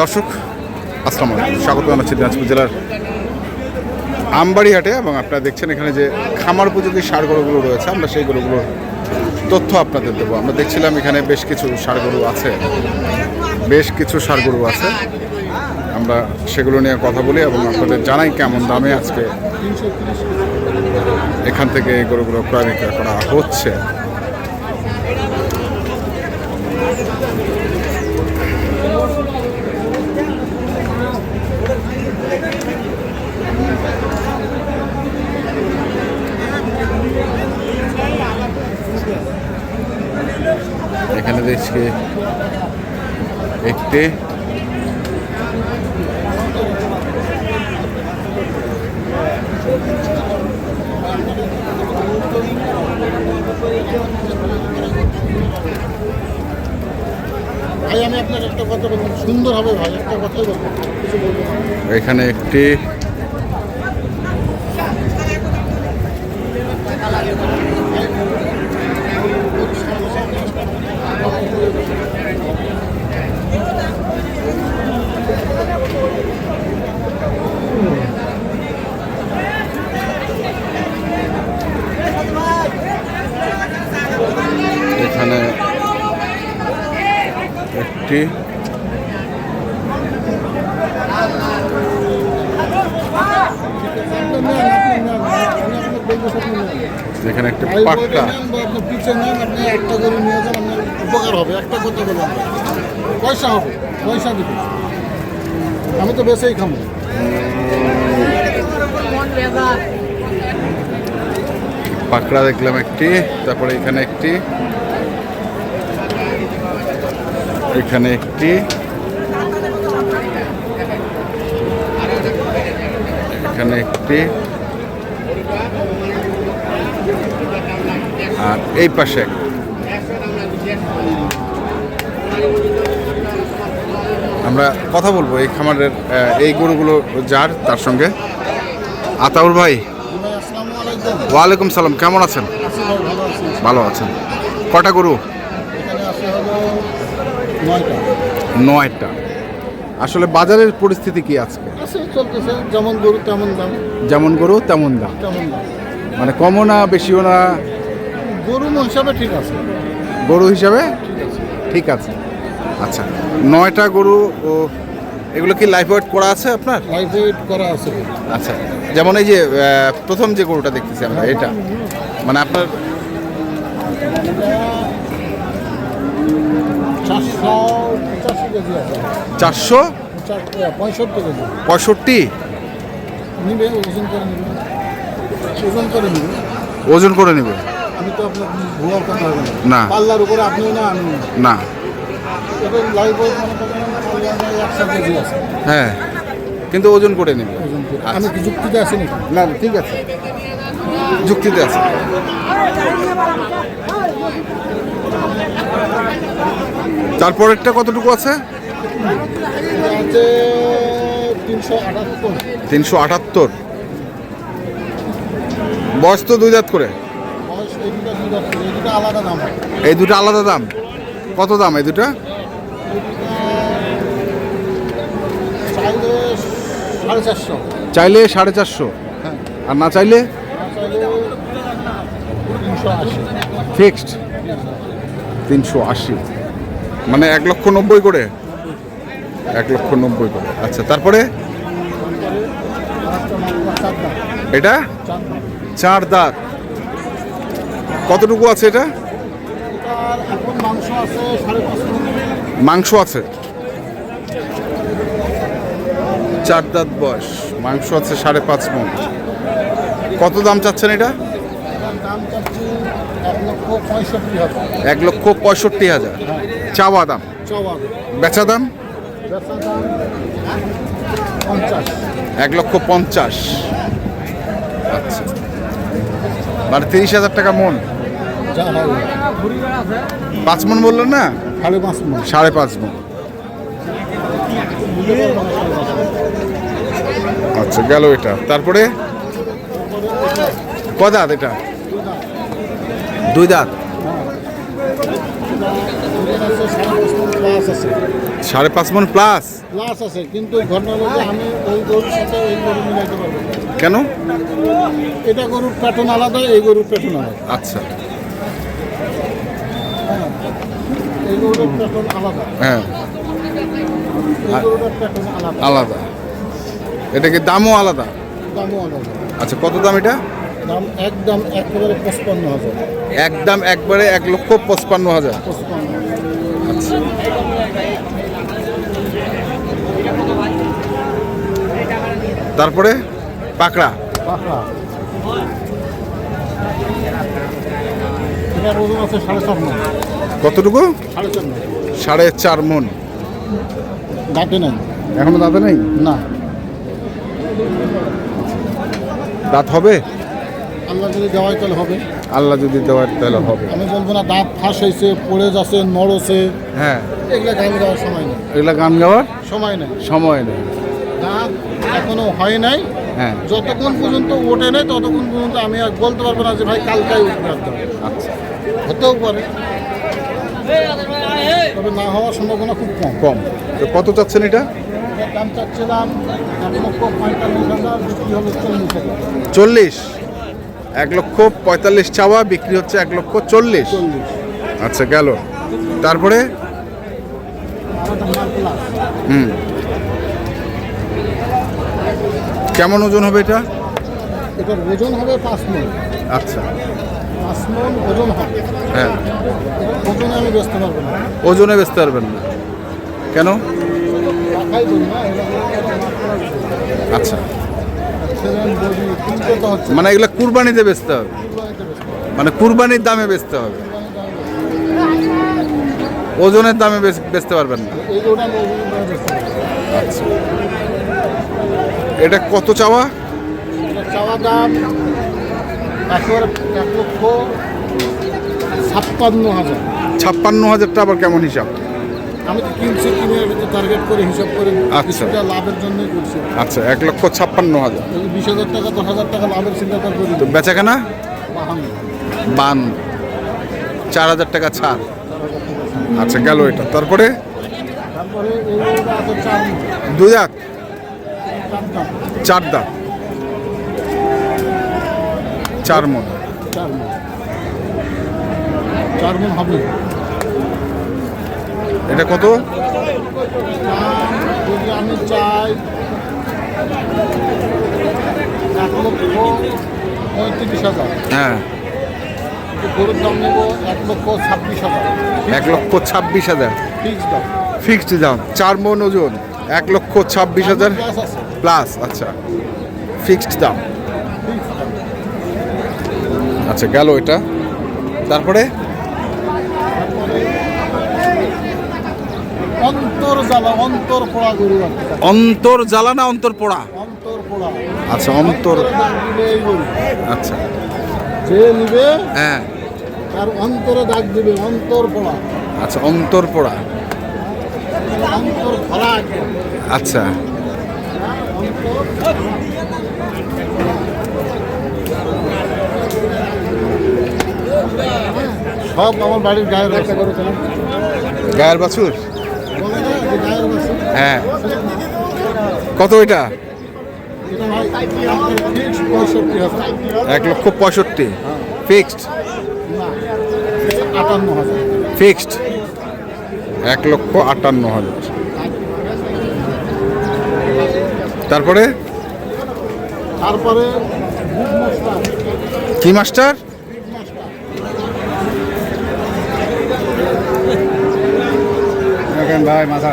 দর্শক, আসসালামু স্বাগত জানাচ্ছি দিনাজপুর জেলার আমবাড়ি হাটে এবং আপনারা দেখছেন এখানে যে খামার উপযোগী সার গরুগুলো রয়েছে, আমরা সেই গরুগুলোর তথ্য আপনাদের দেবো। আমরা দেখছিলাম এখানে বেশ কিছু সার গরু আছে। বেশ কিছু সার গরু আছে। আমরা সেগুলো নিয়ে কথা বলি এবং আপনাদের জানাই কেমন দামে আজকে এখান থেকে গরুগুলো ক্রয় বিক্রয় করা হচ্ছে। এখানে দেখছি একটি ভাই, আমি আপনার একটা কথা বলব সুন্দর হবে ভাই, একটা কথাই বলব কিছু বলব। এখানে একটি এখানে একটি। এখানে একটি পাক্কা একটা নিয়ে যান, আপনার উপকার হবে, একটা বললাম। পয়সা হবে, পয়সা দিবে। আমি তো বেশি খাব পাকড়া দেখলাম একটি তারপরে এখানে একটি এখানে একটি এখানে একটি আর এই পাশে আমরা কথা বলব এই খামারের এই গরুগুলো যার তার সঙ্গে। আতাউর ভাই। ওয়ালাইকুম সালাম কেমন আছেন? ভালো আছেন। কটা গরু? নয়টা। আসলে বাজারের পরিস্থিতি কি আজকে? চলতেছে, যেমন গরু তেমন দাম। যেমন গরু তেমন দাম। তেমন দাম। মানে কমও না বেশিও না? গরু হিসাবে ঠিক আছে। গরু হিসাবে? ঠিক আছে। ঠিক আছে আচ্ছা নয়টা গরু ও এগুলো কি লাইফ ওয়েট করা আছে আপনার? লাইফ ওয়েট করা আছে। আচ্ছা যেমন এই যে প্রথম যে গরুটা দেখতেছি আমরা এটা। মানে আপনার চারশো পঁচাশি কেজি আছে চারশো? পঁয়ষট্টি ওজন করে নিবে। না। পাল্লার উপরে আপনিও না না। হ্যাঁ কিন্তু ওজন করে নেবে। আমি যুক্তিতে আছি না না, ঠিক আছে। যুক্তিতে আছে। তারপরেরটা কতটুকু আছে? তিনশো আটাত্তর। বয়স তো দুই দাঁত করে। এই দুটা আলাদা দাম। কত দাম এই দুটা? চাইলে সাড়ে চারশো। চাইলে সাড়ে চারশো। হ্যাঁ। আর না চাইলে? ফিক্সড? তিনশো আশি। মানে এক লক্ষ নব্বই করে? এক লক্ষ নব্বই করে। আচ্ছা তারপরে? এটা? চার দাঁত। কতটুকু আছে এটা? মাংস আছে। চার দাঁত বয়স। মাংস আছে সাড়ে পাঁচ মন। কত দাম চাচ্ছেন এটা? এক লক্ষ পঁয়ষট্টি হাজার। চাওয়া দাম? বেচা দাম? এক লক্ষ পঞ্চাশ। আচ্ছা। মানে তিরিশ হাজার টাকা মন। পাঁচ মন বললেন না? সাড়ে পাঁচ সাড়ে পাঁচ মন। আচ্ছা গেল এটা। তারপরে? ক দাঁত এটা? দুই দাঁত। সাড়ে পাঁচ মাস প্লাস আছে সাড়ে পাঁচ মন প্লাস প্লাস আছে কিন্তু আমি ওই গরুর সাথে এই গরু মিলাইতে পারব কেন? এটা গরুর প্যাটার্ন আলাদা এই গরুর প্যাটার্ন আলাদা। আচ্ছা। এই গরুর প্যাটার্ন আলাদা। হ্যাঁ। এই গরুটার প্যাটার্ন আলাদা। আলাদা। এটা কি দামও আলাদা? দামও আলাদা। আচ্ছা কত দাম এটা? দাম একদম একেবারে পঁচপান্ন হাজার। একদম একবারে এক লক্ষ পঁচপান্ন হাজার। আচ্ছা। তারপরে পাকড়া। কতটুকু? সাড়ে চার মন। দাঁতে নাই। এখনও দাঁতে নেই? না। দাঁত হবে? আল্লাহ যদি দেওয়াই তাহলে হবে। আল্লাহ যদি দেওয়ার তাহলে হবে। আমি বলব না দাঁত ফাঁস হয়েছে পড়ে যাচ্ছে নড়ছে। হ্যাঁ। এগুলো গান গাওয়ার সময় নেই। এগুলা গান গাওয়ার সময় নেই। সময় নেই। দাঁত এখনও হয় নাই। হ্যাঁ। যতক্ষণ পর্যন্ত ওঠে নেই ততক্ষণ পর্যন্ত আমি আর বলতে পারব না যে ভাই কালকাই উঠবে আচ্ছা। হতেও পারে। তবে না হওয়ার সম্ভাবনা খুব কম। কম। তো কত চাচ্ছেন এটা? দাম চাচ্ছিলাম এক লক্ষ পঁয়তাল্লিশ হাজার বিক্রি হবে চল্লিশ চল্লিশ? এক লক্ষ পঁয়তাল্লিশ চাওয়া বিক্রি হচ্ছে এক লক্ষ চল্লিশ। আচ্ছা গেল। তারপরে? হুম। কেমন ওজন হবে এটা? এটার ওজন হবে পাঁচ মন। আচ্ছা। পাঁচ মন ওজন হবে। হ্যাঁ। ওজনে আমি বেচতে পারব না। ওজনে বেচতে পারবেন না। কেন? আচ্ছা। হচ্ছে মানে এগুলো কুরবানিতে বেচতে হবে। মানে কুরবানির দামে বেচতে হবে? ওজনের দামে বেচ- বেচতে পারবেন না? আচ্ছা। এটা কত চাওয়া? চাওয়া দাম এক লক্ষ ছাপ্পান্ন হাজার। ছাপ্পান্ন হাজারটা আবার কেমন হিসাব? আমি তো কিনছি কিনে টার্গেট করে হিসাব করে আচ্ছা। লাভের জন্যই করছি। আচ্ছা এক লক্ষ ছাপ্পান্ন হাজার। বিশ হাজার টাকা দশ হাজার টাকা লাভের চিন্তাটা করি তো বেচাকেনা? বান চার হাজার টাকা ছাড়। আচ্ছা গেল এটা। তারপরে? মণ, দাঁত চার দাঁত চার মন। চার মন। হবে। এটা কত? যদি আমি চাই এক লক্ষ পঁয়ত্রিশ হাজার। হ্যাঁ। গরুর দাম নেব এক লক্ষ ছাব্বিশ হাজার। এক লক্ষ ছাব্বিশ হাজার। ফিক্স দাম। ফিক্সড দাম। চার মন ওজন এক লক্ষ ছাব্বিশ হাজার প্লাস আচ্ছা। ফিক্সড দাম। আচ্ছা গেল এটা। তারপরে? অন্তর জ্বালা অন্তর পোড়া গরু অন্তর জ্বালা না অন্তর পোড়া? অন্তর পোড়া। আচ্ছা অন্তর। আচ্ছা। যে নিবে হ্যাঁ। তার অন্তরে দাগ দিবে অন্তর পোড়া। আচ্ছা অন্তর পোড়া। অন্তর খোলা আচ্ছা। সব আমার বাড়ির গায়ের গায়ের বাছুর বলে না যে গায়ের বাসু হ্যাঁ। কত এটা? এক লক্ষ পঁয়ষট্টি। ফিক্সড? ফিক্সড? এক লক্ষ আটান্ন হাজার। তারপরে? তারপরে কি মাস্টার? ভাই মাথা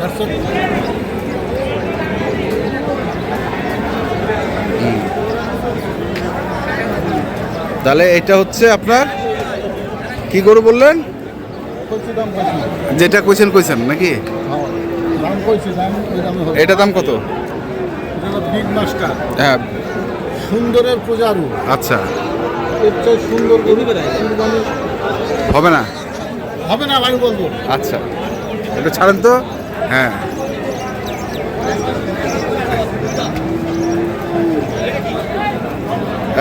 একশো তাহলে এটা হচ্ছে আপনার কি গরু বললেন? যেটা কইছেন কইছেন নাকি? এটা দাম কত? হ্যাঁ। সুন্দরের পূজারু। আচ্ছা। সুন্দর হবে না? হবে না ভাই বলব। আচ্ছা। এটা ছাড়েন তো? হ্যাঁ।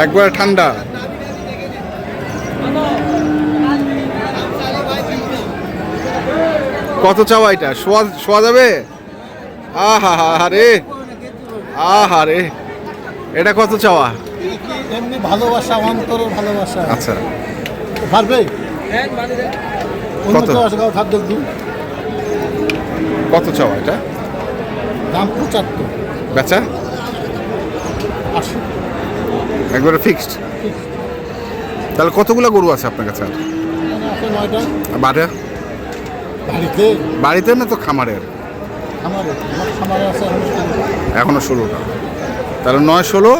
একবার ঠান্ডা। কত চাওয়া এটা? শোয়া শোয়া যাবে? আহা হা রে আহা রে এটা কত চাওয়া? এমনি ভালোবাসা অন্তরের ভালোবাসা। আচ্ছা। পারবে কত? কত চাওয়া এটা? দাম পঁচাত্তর। বেচা? একবারে ফিক্সড তাহলে কতগুলো গরু আছে আপনার কাছে? আর বাড়ে বাড়িতে? বাড়িতে না তো খামারের? এখনও ষোলোটা তাহলে নয় ষোলো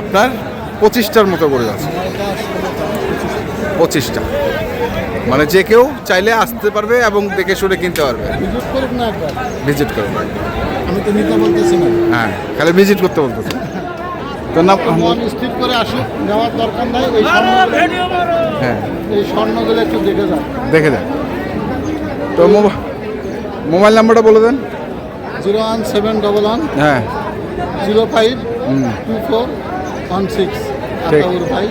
আপনার পঁচিশটার মতো গরু আছে। পঁচিশটা। মানে যে কেউ চাইলে আসতে পারবে এবং দেখে শুনে কিনতে পারবে। ভিজিট করবে আমি তো নিতে বলতেছি না। হ্যাঁ খালি ভিজিট করতে বলতেছে। তো না মন স্থির করে আসুক নেওয়ার দরকার নাই স্বর্ণ হ্যাঁ। এই স্বর্ণগুলো একটু দেখে যান দেখে দেন তো মোবা- মোবাইল নাম্বারটা বলে দেন। Zero one seven double one হ্যাঁ। Zero five two four one six ভাই।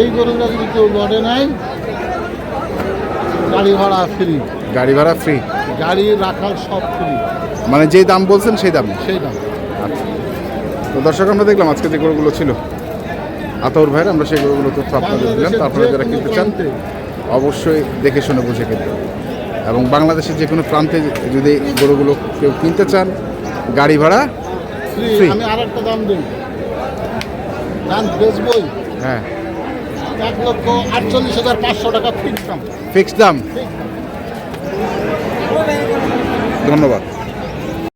এই গরুটা যদি কেউ লড়ে নাই গাড়ি ভাড়া ফ্রি গাড়ি ভাড়া ফ্রি গাড়ি রাখার সব ফ্রি মানে যেই দাম বলছেন সেই দাম? সেই দাম। আচ্ছা। তো দর্শক আমরা দেখলাম আজকে যে গরুগুলো ছিল। আতর ভাইয়ের আমরা সেই গরুগুলো তথ্য আপনাদের দিলাম। তারপরে যারা কিনতে চান অবশ্যই দেখে শুনে বুঝে কিনতে এবং বাংলাদেশের যে কোনো প্রান্তে যদি গরুগুলো কেউ কিনতে চান গাড়ি ভাড়া ফ্রি। আমি আর একটা দাম দিই। দাম বেচবই। হ্যাঁ। এক লক্ষ আটচল্লিশ হাজার পাঁচশো টাকা ফিক্স দাম। ফিক্সড দাম। ধন্যবাদ।